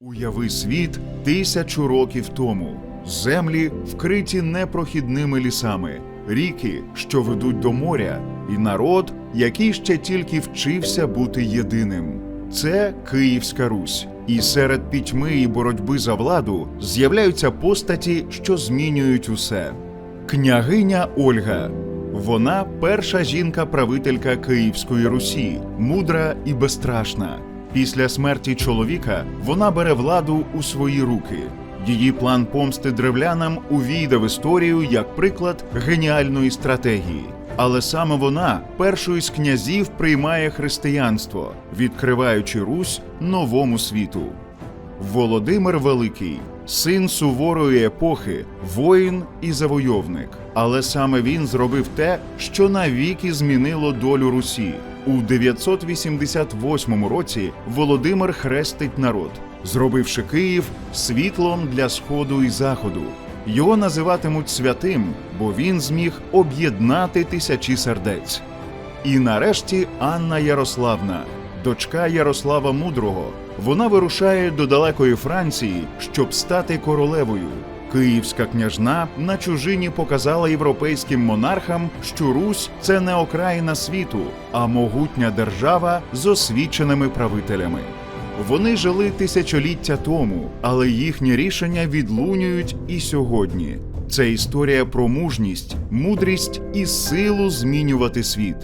Уяви світ тисячу років тому. Землі вкриті непрохідними лісами, ріки, що ведуть до моря, і народ, який ще тільки вчився бути єдиним. Це Київська Русь. І серед пітьми і боротьби за владу з'являються постаті, що змінюють усе. Княгиня Ольга. Вона перша жінка-правителька Київської Русі, мудра і безстрашна. Після смерті чоловіка вона бере владу у свої руки. Її план помсти древлянам увійде в історію як приклад геніальної стратегії. Але саме вона першою з князів приймає християнство, відкриваючи Русь новому світу. Володимир Великий, син суворої епохи, воїн і завойовник. Але саме він зробив те, що навіки змінило долю Русі. У 988 році Володимир хрестить народ, зробивши Київ світлом для сходу і заходу. Його називатимуть святим, бо він зміг об'єднати тисячі сердець. І нарешті Анна Ярославна, дочка Ярослава Мудрого. Вона вирушає до далекої Франції, щоб стати королевою. Київська княжна на чужині показала європейським монархам, що Русь це не окраїна світу, а могутня держава з освіченими правителями. Вони жили тисячоліття тому, але їхні рішення відлунюють і сьогодні. Це історія про мужність, мудрість і силу змінювати світ.